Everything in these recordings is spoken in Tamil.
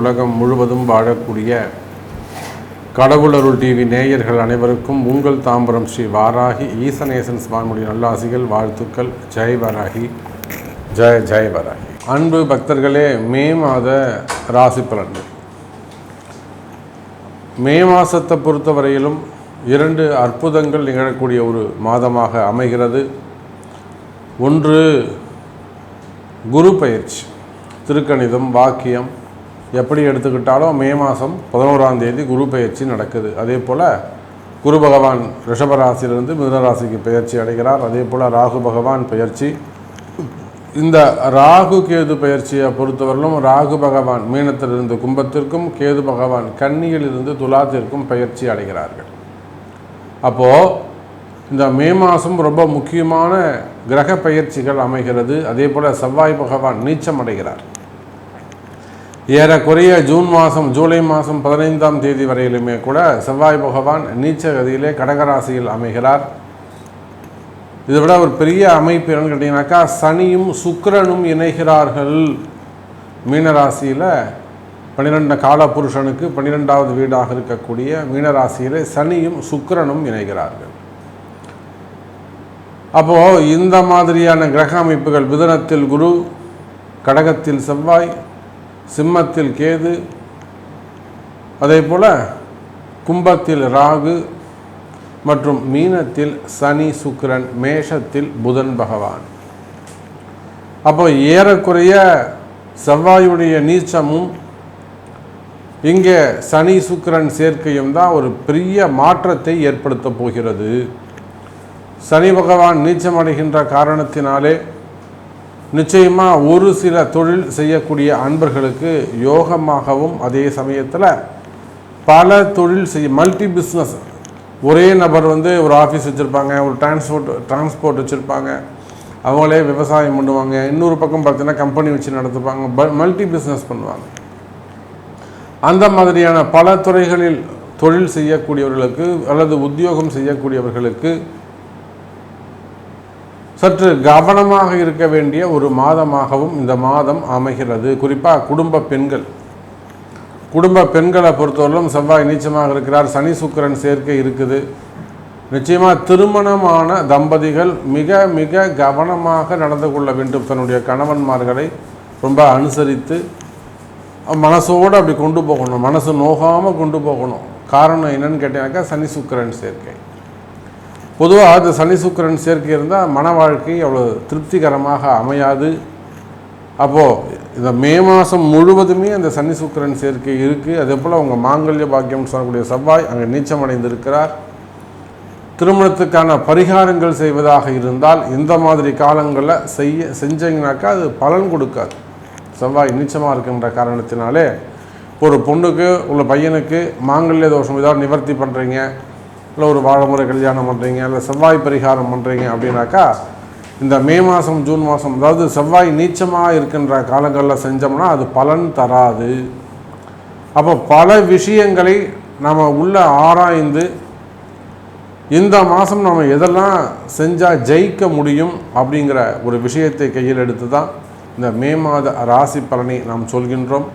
உலகம் முழுவதும் வாழக்கூடிய கடவுளருள் டிவி நேயர்கள் அனைவருக்கும் உங்கள் தாம்பரம் ஸ்ரீ வாராகி ஈசநேசன் சுவாமியுடைய நல்லாசிகள் வாழ்த்துக்கள். ஜெய் வராகி. ஜெய ஜெய் வராகி. அன்பு பக்தர்களே மே மாத ராசி பலன்கள். மே மாதத்தை பொறுத்தவரையிலும் இரண்டு அற்புதங்கள் நிகழக்கூடிய ஒரு மாதமாக அமைகிறது. ஒன்று குரு பயிற்சி திருக்கணிதம் வாக்கியம் எப்படி எடுத்துக்கிட்டாலும் மே மாதம் பதினோராம் தேதி குரு பயிற்சி நடக்குது. அதே போல் குரு பகவான் ரிஷபராசியிலிருந்து மிதனராசிக்கு பயிற்சி அடைகிறார். அதே போல் ராகு பகவான் பயிற்சி இந்த ராகு கேது பயிற்சியை பொறுத்தவரையிலும் ராகு பகவான் மீனத்திலிருந்து கும்பத்திற்கும் கேது பகவான் கன்னியிலிருந்து துலாத்திற்கும் பயிற்சி அடைகிறார்கள். அப்போது இந்த மே மாதம் ரொம்ப முக்கியமான கிரக பயிற்சிகள் அமைகிறது. அதே போல் செவ்வாய் பகவான் நீச்சம் அடைகிறார். ஏறக்குறைய ஜூன் மாதம் ஜூலை மாதம் பதினைந்தாம் தேதி வரையிலுமே கூட செவ்வாய் பகவான் நீச்ச கதியிலே கடகராசியில் அமைகிறார். இதை விட ஒரு பெரிய அமைப்பு என்னன்னு கேட்டிங்கனாக்கா சனியும் சுக்கரனும் இணைகிறார்கள். மீனராசியில் பன்னிரெண்டு கால புருஷனுக்கு பன்னிரெண்டாவது வீடாக இருக்கக்கூடிய மீனராசியில் சனியும் சுக்கரனும் இணைகிறார்கள். அப்போது இந்த மாதிரியான கிரக அமைப்புகள் மிதுனத்தில் குரு கடகத்தில் செவ்வாய் சிம்மத்தில் கேது அதே போல் கும்பத்தில் ராகு மற்றும் மீனத்தில் சனி சுக்கிரன் மேஷத்தில் புதன் பகவான். அப்போ ஏறக்குறைய செவ்வாயுடைய நீச்சமும் இங்கே சனி சுக்கிரன் சேர்க்கையும் தான் ஒரு பெரிய மாற்றத்தை ஏற்படுத்தப் போகிறது. சனி பகவான் நீச்சமடைகின்ற காரணத்தினாலே நிச்சயமாக ஒரு சில தொழில் செய்யக்கூடிய அன்பர்களுக்கு யோகமாகவும் அதே சமயத்தில் பல தொழில் செய்ய மல்டி பிஸ்னஸ் ஒரே நபர் வந்து ஒரு ஆஃபீஸ் வச்சுருப்பாங்க ஒரு டிரான்ஸ்போர்ட் டிரான்ஸ்போர்ட் வச்சுருப்பாங்க. அவங்களே விவசாயம் பண்ணுவாங்க. இன்னொரு பக்கம் பார்த்தீங்கன்னா கம்பெனி வச்சு நடத்துப்பாங்க. மல்டி பிஸ்னஸ் பண்ணுவாங்க. அந்த மாதிரியான பல துறைகளில் தொழில் செய்யக்கூடியவர்களுக்கு அல்லது உத்தியோகம் செய்யக்கூடியவர்களுக்கு சற்று கவனமாக இருக்க வேண்டிய ஒரு மாதமாகவும் இந்த மாதம் அமைகிறது. குறிப்பாக குடும்ப பெண்கள். குடும்ப பெண்களை பொறுத்தவரையிலும் செவ்வாய் நீச்சமாக இருக்கிறார். சனி சுக்கரன் சேர்க்கை இருக்குது. நிச்சயமாக திருமணமான தம்பதிகள் மிக மிக கவனமாக நடந்து கொள்ள வேண்டும். தன்னுடைய கணவன்மார்களை ரொம்ப அனுசரித்து மனசோடு அப்படி கொண்டு போகணும். மனசு நோகாமல் கொண்டு போகணும். காரணம் என்னன்னு கேட்டீங்கன்னாக்கா சனி சுக்கரன் சேர்க்கை. பொதுவாக அது சனி சுக்கிரன் சேர்க்கை இருந்தால் மன வாழ்க்கை அவ்வளோ திருப்திகரமாக அமையாது. அப்போது இந்த மே மாதம் முழுவதுமே அந்த சனி சுக்கிரன் சேர்க்கை இருக்குது அதே போல் அவங்க மாங்கல்ய பாக்கியம் சொல்லக்கூடிய செவ்வாய் அங்கே நீச்சம் அடைந்திருக்கிறார் திருமணத்துக்கான பரிகாரங்கள் செய்வதாக இருந்தால் இந்த மாதிரி காலங்களில் செய்ய செஞ்சீங்கனாக்கா அது பலன் கொடுக்காது. செவ்வாய் நீச்சமாக இருக்கின்ற காரணத்தினாலே ஒரு பொண்ணுக்கு உள்ள பையனுக்கு மாங்கல்ய தோஷம் ஏதாவது நிவர்த்தி பண்ணுறீங்க இல்லை ஒரு வாழைமுறை கல்யாணம் பண்ணுறீங்க இல்லை செவ்வாய் பரிகாரம் பண்ணுறீங்க அப்படின்னாக்கா இந்த மே மாதம் ஜூன் மாதம் அதாவது செவ்வாய் நீச்சமாக இருக்கின்ற காலங்களில் செஞ்சோம்னா அது பலன் தராது. அப்போ பல விஷயங்களை நம்ம உள்ள ஆராய்ந்து இந்த மாதம் நம்ம எதெல்லாம் செஞ்சால் ஜெயிக்க முடியும் அப்படிங்கிற ஒரு விஷயத்தை கையில் எடுத்து தான் இந்த மே மாத ராசி பலனை நாம் சொல்கின்றோம்.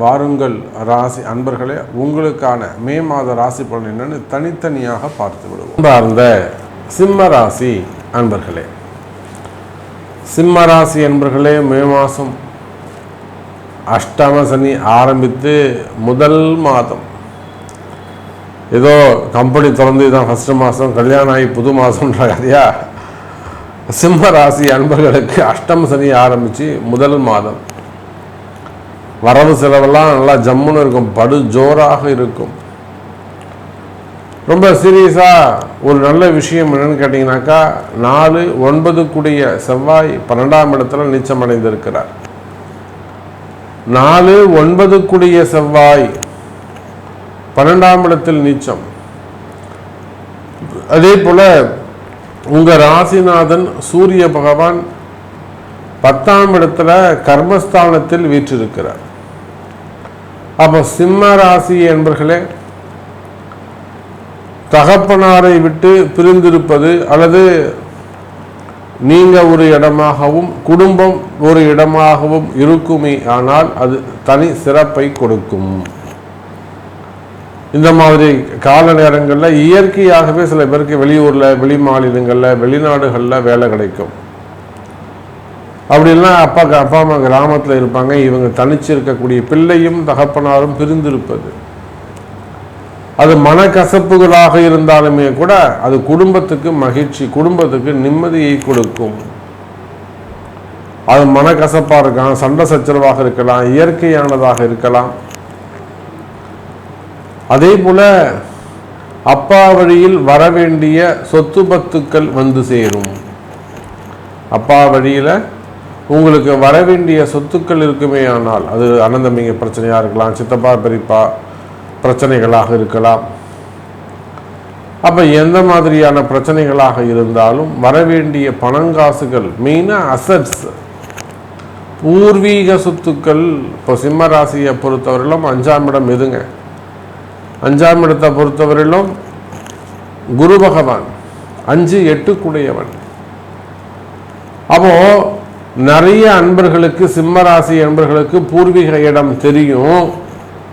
வாருங்கள் ராசி அன்பர்களே உங்களுக்கான மே மாத ராசி பலன் என்னன்னு தனித்தனியாக பார்த்து விடுவோம். சார்ந்த சிம்ம ராசி அன்பர்களே சிம்ம ராசி அன்பர்களே மே மாதம் அஷ்டம சனி ஆரம்பித்து முதல் மாதம். ஏதோ கம்பெனி திறந்து தான் ஃபஸ்ட்டு மாதம் கல்யாணம் ஆகி புது மாதம்ன்றாதியா சிம்ம ராசி அன்பர்களுக்கு அஷ்டம சனி ஆரம்பித்து முதல் மாதம். வரவு செலவெல்லாம் நல்லா ஜம்முன்னு இருக்கும். படு ஜோராக இருக்கும். ரொம்ப சீரியஸாக ஒரு நல்ல விஷயம் என்னன்னு கேட்டிங்கனாக்கா நாலு ஒன்பது கூடிய செவ்வாய் பன்னெண்டாம் இடத்துல நீச்சம் அடைந்திருக்கிறார். நாலு ஒன்பது கூடிய செவ்வாய் பன்னெண்டாம் இடத்தில் நீச்சம். அதே போல உங்க ராசிநாதன் சூரிய பகவான் பத்தாம் இடத்துல கர்மஸ்தானத்தில் வீற்றிருக்கிறார். அப்போ சிம்ம ராசி என்பர்களே தகப்பனாரை விட்டு பிரிந்திருப்பது அல்லது நீங்கள் ஒரு இடமாகவும் குடும்பம் ஒரு இடமாகவும் இருக்குமே ஆனால் அது தனி சிறப்பை கொடுக்கும். இந்த மாதிரி கால நேரங்களில் இயற்கையாகவே சில பேருக்கு வெளியூரில் வெளி மாநிலங்களில் வெளிநாடுகளில் வேலை கிடைக்கும். அப்படிலாம் அப்பா அப்பா அம்மா கிராமத்தில் இருப்பாங்க. இவங்க தனிச்சு இருக்கக்கூடிய பிள்ளையும் தகப்பனாரும் பிரிந்திருப்பது. அது மனக்கசப்புகளாக இருந்தாலுமே கூட அது குடும்பத்துக்கு மகிழ்ச்சி குடும்பத்துக்கு நிம்மதியை கொடுக்கும். அது மனக்கசப்பாக இருக்கலாம் சண்டை சச்சரவாக இருக்கலாம் இயற்கையானதாக இருக்கலாம். அதே போல அப்பா வழியில் வர வேண்டிய சொத்து பத்துக்கள் வந்து சேரும். அப்பா வழியில் உங்களுக்கு வர வேண்டிய சொத்துக்கள் இருக்குமே ஆனால் அது அனந்தமிங்க பிரச்சனையாக இருக்கலாம் சித்தப்பா பெரியப்பா பிரச்சனைகளாக இருக்கலாம். அப்போ எந்த மாதிரியான பிரச்சனைகளாக இருந்தாலும் வரவேண்டிய பணங்காசுகள் மெயினாக அசட்ஸ் பூர்வீக சொத்துக்கள் இப்போ சிம்ம ராசியை பொறுத்தவரையிலும் அஞ்சாம் இடம் எதுங்க? அஞ்சாம் இடத்தை பொறுத்தவரையிலும் குரு பகவான் அஞ்சு கூடையவன் அப்போ நிறைய அன்பர்களுக்கு சிம்மராசி அன்பர்களுக்கு பூர்வீக இடம் தெரியும்.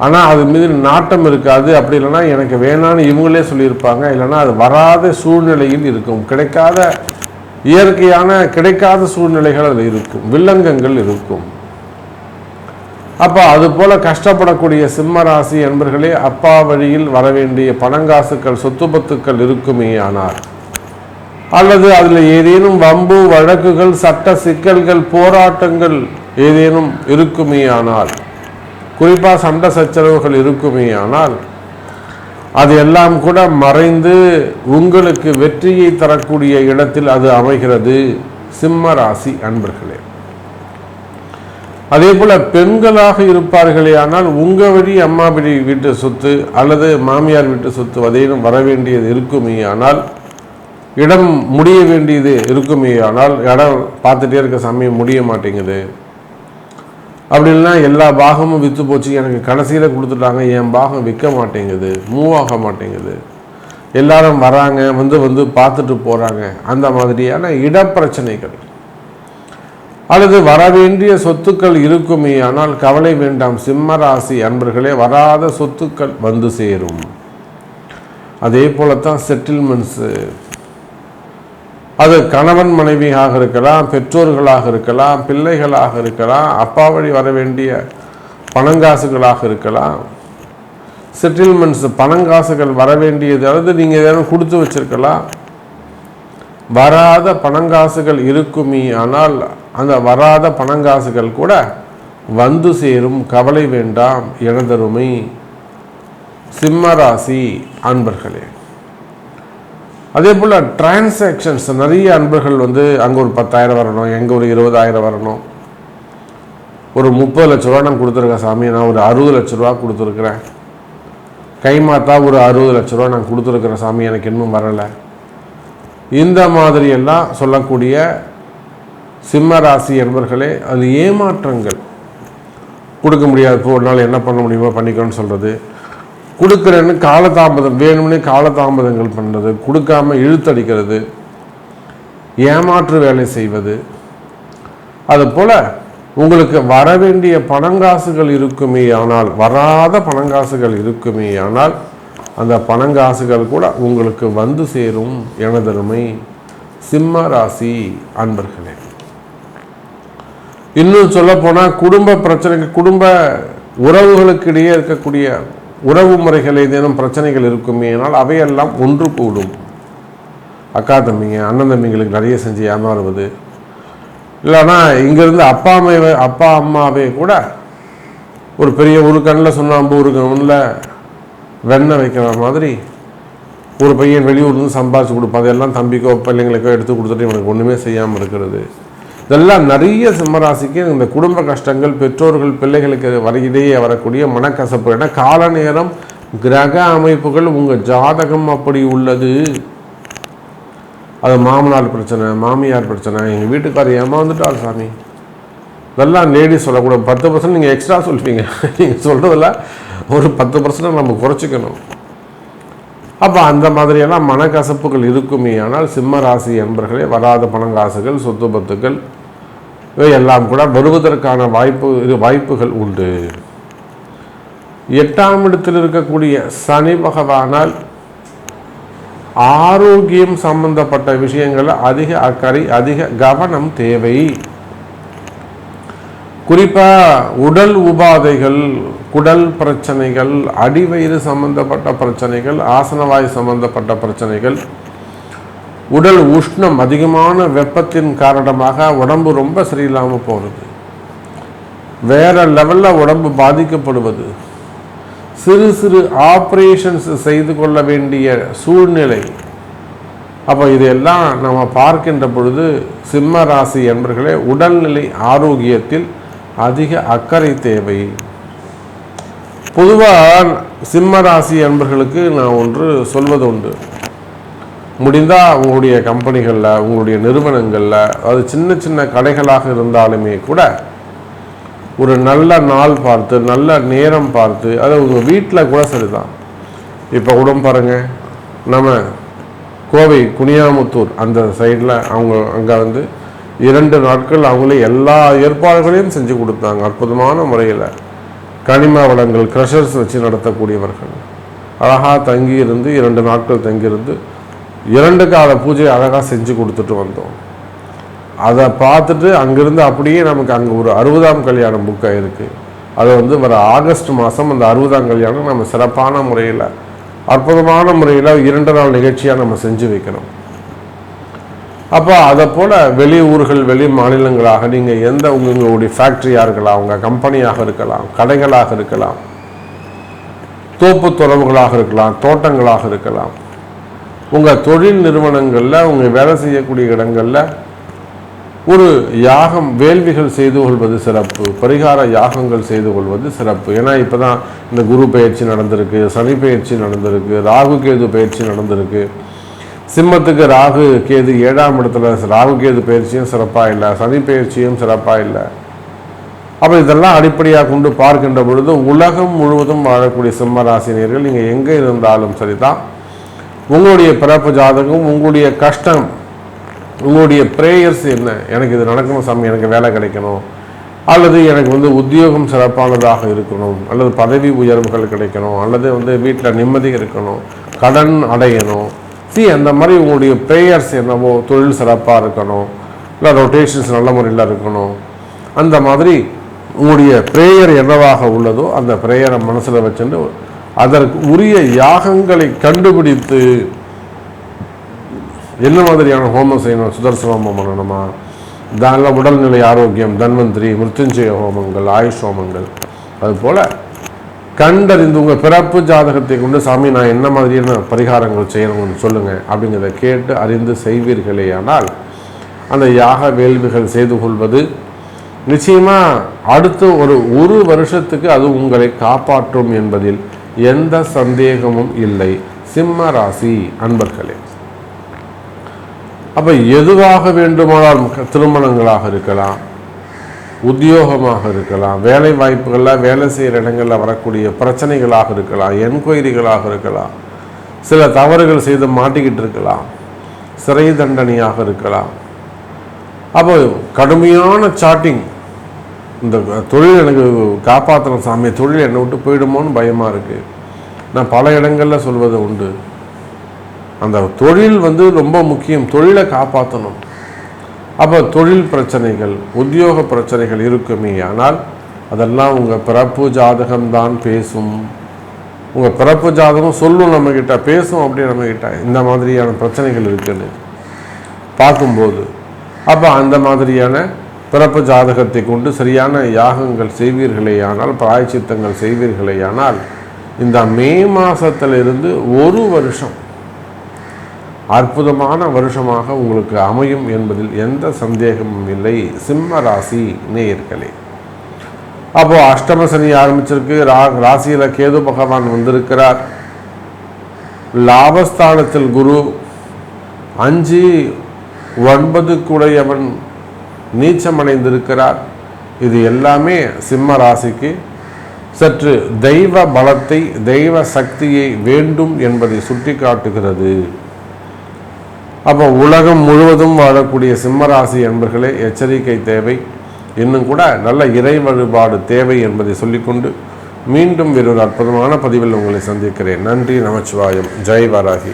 ஆனால் அது மீது நாட்டம் இருக்காது. அப்படி இல்லைன்னா எனக்கு வேணான்னு இவங்களே சொல்லியிருப்பாங்க. இல்லைன்னா அது வராத சூழ்நிலையில் இருக்கும். கிடைக்காத இயற்கையான கிடைக்காத சூழ்நிலைகள் அதில் இருக்கும். வில்லங்கங்கள் இருக்கும். அப்போ அது போல கஷ்டப்படக்கூடிய சிம்ம ராசி என்பர்களே அப்பா வழியில் வரவேண்டிய பணங்காசுக்கள் சொத்து பத்துக்கள் இருக்குமே ஆனால் அல்லது அதில் ஏதேனும் வம்பு வழக்குகள் சட்ட சிக்கல்கள் போராட்டங்கள் ஏதேனும் இருக்குமே ஆனால் குறிப்பாக சண்டை சச்சரவுகள் இருக்குமே ஆனால் அது எல்லாம் கூட மறைந்து உங்களுக்கு வெற்றியை தரக்கூடிய இடத்தில் அது அமைகிறது. சிம்ம ராசி அன்பர்களே. அதே போல பெண்களாக இருப்பார்களே ஆனால் உங்க வழி அம்மா வீட்டு சொத்து அல்லது மாமியார் வீட்டு சொத்து அதையும் வர வேண்டியது இருக்குமே ஆனால் இடம் முடிய வேண்டியது இருக்குமே ஆனால் இடம் பார்த்துட்டே இருக்க சமயம் முடிய மாட்டேங்குது. அப்படி இல்லைன்னா எல்லா பாகமும் விற்று போச்சு எனக்கு கடைசியில் கொடுத்துட்டாங்க என் பாகம் விற்க மாட்டேங்குது மூவ் ஆக மாட்டேங்குது. எல்லாரும் வராங்க வந்து வந்து பார்த்துட்டு போகிறாங்க அந்த மாதிரியான இடப்பிரச்சனைகள். அல்லது வரவேண்டிய சொத்துக்கள் இருக்குமே ஆனால் கவலை வேண்டாம் சிம்ம ராசி அன்பர்களே வராத சொத்துக்கள் வந்து சேரும். அதே போலத்தான் செட்டில்மெண்ட்ஸு அது கணவன் மனைவியாக இருக்கலாம் பெற்றோர்களாக இருக்கலாம் பிள்ளைகளாக இருக்கலாம் அப்பா வழி வர வேண்டிய பணங்காசுகளாக இருக்கலாம். செட்டில்மெண்ட்ஸ் பணங்காசுகள் வர வேண்டியது அல்லது நீங்கள் ஏதாவது கொடுத்து வச்சிருக்கலாம். வராத பணங்காசுகள் இருக்குமே ஆனால் அந்த வராத பணங்காசுகள் கூட வந்து சேரும் கவலை வேண்டாம் எனதருமை சிம்மராசி அன்பர்களே. அதே போல் டிரான்சாக்ஷன்ஸ் நிறைய அன்பர்கள் வந்து அங்கே ஒரு பத்தாயிரம் வரணும் எங்கே ஒரு இருபதாயிரம் வரணும். ஒரு முப்பது லட்ச ரூபா நான் கொடுத்துருக்கேன் சாமி. நான் ஒரு அறுபது லட்ச ரூபா கொடுத்துருக்குறேன். கைமாத்தா ஒரு அறுபது லட்ச ரூபா நான் கொடுத்துருக்குறேன் சாமி. எனக்கு இன்னும் வரலை. இந்த மாதிரியெல்லாம் சொல்லக்கூடிய சிம்ம ராசி என்பர்களே அது ஏமாற்றங்கள். கொடுக்க முடியாது. இப்போ ஒரு நாள் என்ன பண்ண முடியுமோ பண்ணிக்கணும்னு சொல்கிறது கொடுக்குறேன்னு காலதாமதம் வேணும்னே காலதாமதங்கள் பண்ணுறது கொடுக்காம இழுத்தடிக்கிறது ஏமாற்று வேலை செய்வது. அதுபோல் உங்களுக்கு வர வேண்டிய பணங்காசுகள் இருக்குமே ஆனால் வராத பணங்காசுகள் இருக்குமே ஆனால் அந்த பணங்காசுகள் கூட உங்களுக்கு வந்து சேரும் எனதருமை சிம்ம ராசி அன்பர்களே. இன்னும் சொல்ல போனால் குடும்ப பிரச்சனைக்கு குடும்ப உறவுகளுக்கு இடையே இருக்கக்கூடிய உறவு முறைகள் ஏதேனும் பிரச்சனைகள் இருக்குமே ஆனால் அவையெல்லாம் ஒன்று கூடும். அக்கா தம்பிங்க அண்ணன் தம்பிங்களுக்கு நிறைய செஞ்சு ஏமாறுவது. இல்லைன்னா இங்கேருந்து அப்பா அம்மாவே அப்பா அம்மாவே கூட ஒரு பெரிய ஒரு கண்ணில் சுண்ணாம்பு ஒரு கண்ணில் வெண்ணெய் வைக்கிற மாதிரி ஒரு பையன் வெளியூர்லேருந்து சம்பாதிச்சு கொடுப்பான். அதெல்லாம் தம்பிக்கோ பிள்ளைங்களுக்கோ எடுத்து கொடுத்துட்டு இவனுக்கு ஒன்றுமே செய்யாமல் இருக்கிறது. இதெல்லாம் நிறைய சிம்மராசிக்கு இந்த குடும்ப கஷ்டங்கள் பெற்றோர்கள் பிள்ளைகளுக்கு வர இடையே வரக்கூடிய மனக்கசப்பு. ஏன்னா கால நேரம் கிரக அமைப்புகள் உங்கள் ஜாதகம் அப்படி உள்ளது. அது மாமனார் பிரச்சனை மாமியார் பிரச்சனை எங்கள் வீட்டுக்காரர் ஏமாந்துட்டார் சாமி. இதெல்லாம் லேடிஸ் சொல்லக்கூடாது. பத்து பர்சன்ட் நீங்கள் எக்ஸ்ட்ரா சொல்லுவீங்க நீங்கள் சொல்கிறதில்ல ஒரு பத்து பர்சன்ட் நம்ம குறைச்சிக்கணும். அப்போ அந்த மாதிரியெல்லாம் மனக்கசப்புகள் இருக்குமே. ஆனால் சிம்ம ராசி என்பர்களே வராத பணங்காசுகள் சொத்து பத்துக்கள் இவையெல்லாம் கூட வருவதற்கான வாய்ப்பு இது வாய்ப்புகள் உண்டு. எட்டாம் இடத்தில் இருக்கக்கூடிய சனி பகவானால் ஆரோக்கியம் சம்பந்தப்பட்ட விஷயங்களில் அதிக அக்கறை அதிக கவனம் தேவை. குறிப்பாக உடல் உபாதைகள் குடல் பிரச்சனைகள் அடிவயிறு சம்பந்தப்பட்ட பிரச்சனைகள் ஆசனவாய் சம்பந்தப்பட்ட பிரச்சனைகள் உடல் உஷ்ணம் அதிகமான வெப்பத்தின் காரணமாக உடம்பு ரொம்ப சரியில்லாமல் போகிறது வேற லெவலில் உடம்பு பாதிக்கப்படுவது. சிறு சிறு ஆப்ரேஷன்ஸ் செய்து கொள்ள வேண்டிய சூழ்நிலை. அப்போ இதையெல்லாம் நம்ம பார்க்கின்ற பொழுது சிம்ம ராசி என்பர்களே உடல்நிலை ஆரோக்கியத்தில் அதிக அக்கறை தேவை. பொதுவாக சிம்ம ராசி என்பர்களுக்கு நான் ஒன்று சொல்வது உண்டு முடிந்தால் உங்களுடைய கம்பெனிகளில் உங்களுடைய நிறுவனங்களில் அது சின்ன சின்ன கடைகளாக இருந்தாலுமே கூட ஒரு நல்ல நாள் பார்த்து நல்ல நேரம் பார்த்து அது உங்கள் வீட்டில் கூட சரிதான். இப்போ கூட பாருங்கள் நம்ம கோவை குனியாமுத்தூர் அந்த சைடில் அவங்க அங்கே வந்து இரண்டு நாட்கள் அவங்களே எல்லா ஏற்பாடுகளையும் செஞ்சு கொடுத்தாங்க அற்புதமான முறையில். கனிம வளங்கள் க்ரஷர்ஸ் வச்சு நடத்தக்கூடியவர்கள். அழகாக தங்கி இருந்து இரண்டு நாட்கள் தங்கியிருந்து இரண்டு கால பூஜை அழகாக செஞ்சு கொடுத்துட்டு வந்தோம். அதை பார்த்துட்டு அங்கேருந்து அப்படியே நமக்கு அங்கே ஒரு அறுபதாம் கல்யாணம் புக் ஆகிருக்கு அதை வந்து வர ஆகஸ்ட் மாதம் அந்த அறுபதாம் கல்யாணம் நம்ம சிறப்பான முறையில் அற்புதமான முறையில் இரண்டு நாள் நிகழ்ச்சியாக நம்ம செஞ்சு வைக்கணும். அப்போ அதை போல் வெளி ஊர்கள் வெளி மாநிலங்களாக நீங்கள் எந்த உங்களுடைய ஃபேக்ட்ரியாக இருக்கலாம் உங்கள் கம்பெனியாக இருக்கலாம் கடைகளாக இருக்கலாம் தோப்பு துறவுகளாக இருக்கலாம் தோட்டங்களாக இருக்கலாம் உங்கள் தொழில் நிறுவனங்களில் உங்கள் வேலை செய்யக்கூடிய இடங்களில் ஒரு யாகம் வேள்விகள் செய்து கொள்வது சிறப்பு பரிகார யாகங்கள் செய்து கொள்வது சிறப்பு. ஏன்னா இப்போ தான் இந்த குரு பயிற்சி நடந்திருக்கு சனி பயிற்சி நடந்திருக்கு ராகு கேது பயிற்சி நடந்திருக்கு. சிம்மத்துக்கு ராகு கேது ஏழாம் இடத்துல ராகு கேது பயிற்சியும் சிறப்பாக இல்லை சனி பயிற்சியும் சிறப்பாக இல்லை. அப்போ இதெல்லாம் அடிப்படையாக கொண்டு பார்க்கின்ற பொழுது உலகம் முழுவதும் வாழக்கூடிய சிம்ம ராசினியர்கள் நீங்கள் எங்கே இருந்தாலும் சரிதான் உங்களுடைய பிறப்பு ஜாதகம் உங்களுடைய கஷ்டம் உங்களுடைய ப்ரேயர்ஸ் என்ன? எனக்கு இது நடக்கணும் சாமி எனக்கு வேலை கிடைக்கணும். அல்லது எனக்கு வந்து உத்தியோகம் சிறப்பானதாக இருக்கணும். அல்லது பதவி உயர்வுகள் கிடைக்கணும். அல்லது வந்து வீட்டில் நிம்மதி இருக்கணும். கடன் அடையணும். சி அந்த மாதிரி உங்களுடைய ப்ரேயர்ஸ் என்னவோ தொழில் சிறப்பாக இருக்கணும். இல்லை ரொட்டேஷன்ஸ் நல்ல முறையில் இருக்கணும். அந்த மாதிரி உங்களுடைய ப்ரேயர் என்னவாக உள்ளதோ அந்த ப்ரேயரை மனசில் வச்சுட்டு அதற்கு உரிய யாகங்களை கண்டுபிடித்து என்ன மாதிரியான ஹோமம் செய்யணும்? சுதர்சன ஹோமம் பண்ணணுமா? தான உடல்நிலை ஆரோக்கியம் தன்வந்திரி மிருத்யுஞ்சய ஹோமங்கள் ஆயுஷ் ஹோமங்கள். அதுபோல் கண்டறிந்து உங்கள் பிறப்பு ஜாதகத்தை கொண்டு சாமி நான் என்ன மாதிரியான பரிகாரங்கள் செய்யணும்னு சொல்லுங்கள் அப்படிங்கிறத கேட்டு அறிந்து செய்வீர்களே ஆனால் அந்த யாக வேள்விகள் செய்து கொள்வது நிச்சயமாக அடுத்த ஒரு ஒரு வருஷத்துக்கு அது உங்களை காப்பாற்றும் என்பதில் எந்த சந்தேகமும் இல்லை. சிம்ம ராசி அன்பர்களே. அப்போ எதுவாக வேண்டுமானால் க- திருமணங்களாக இருக்கலாம் உத்தியோகமாக இருக்கலாம் வேலை வாய்ப்புகளில் வேலை செய்கிற இடங்களில் வரக்கூடிய பிரச்சனைகளாக இருக்கலாம் என்கொயரிகளாக இருக்கலாம் சில தவறுகள் செய்து மாட்டிக்கிட்டு இருக்கலாம் சிறை தண்டனையாக இருக்கலாம். அப்போ கடுமையான சாட்டிங் இந்த தொழில் எனக்கு காப்பாற்றணும் சாமி. தொழில் என்னை விட்டு போயிடுமோன்னு பயமாக இருக்குது நான் பல இடங்களில் சொல்வது உண்டு. அந்த தொழில் வந்து ரொம்ப முக்கியம். தொழிலை காப்பாற்றணும் அப்போ தொழில் பிரச்சனைகள் உத்தியோக பிரச்சனைகள் இருக்குமே. ஆனால் அதெல்லாம் உங்கள் பிறப்பு ஜாதகம்தான் பேசும். உங்கள் பிறப்பு ஜாதகம் சொல்லும் நம்மக்கிட்ட பேசும் அப்படி நம்மக்கிட்ட இந்த மாதிரியான பிரச்சனைகள் இருக்குன்னு. பார்க்கும்போது. அப்போ அந்த மாதிரியான பிறப்பு ஜாதகத்தை கொண்டு சரியான யாகங்கள் செய்வீர்களேயானால் பிராயச்சித்தங்கள் செய்வீர்களேயானால் இந்த மே மாதத்திலிருந்து ஒரு வருஷம் அற்புதமான வருஷமாக உங்களுக்கு அமையும் என்பதில் எந்த சந்தேகமும் இல்லை. சிம்ம ராசி நேயர்களே. அப்போ அஷ்டம சனி ஆரம்பிச்சிருக்கு. ரா ராசியில் கேது பகவான் வந்திருக்கிறார். லாபஸ்தானத்தில் குரு. அஞ்சு ஒன்பது கூடையவன் நீச்சமடைந்திருக்கிறார். இது எல்லாமே சிம்ம ராசிக்கு. சற்று தெய்வ பலத்தை தெய்வ சக்தியை வேண்டும் என்பதை சுட்டிக்காட்டுகிறது. அப்போ உலகம் முழுவதும் வாழக்கூடிய சிம்மராசி என்பர்களே எச்சரிக்கை தேவை. இன்னும் கூட நல்ல இறை வழிபாடு தேவை என்பதை சொல்லிக்கொண்டு மீண்டும் வேறொரு அற்புதமான பதிவில் உங்களை சந்திக்கிறேன். நன்றி நமச்சிவாயம். ஜெய் வராகி.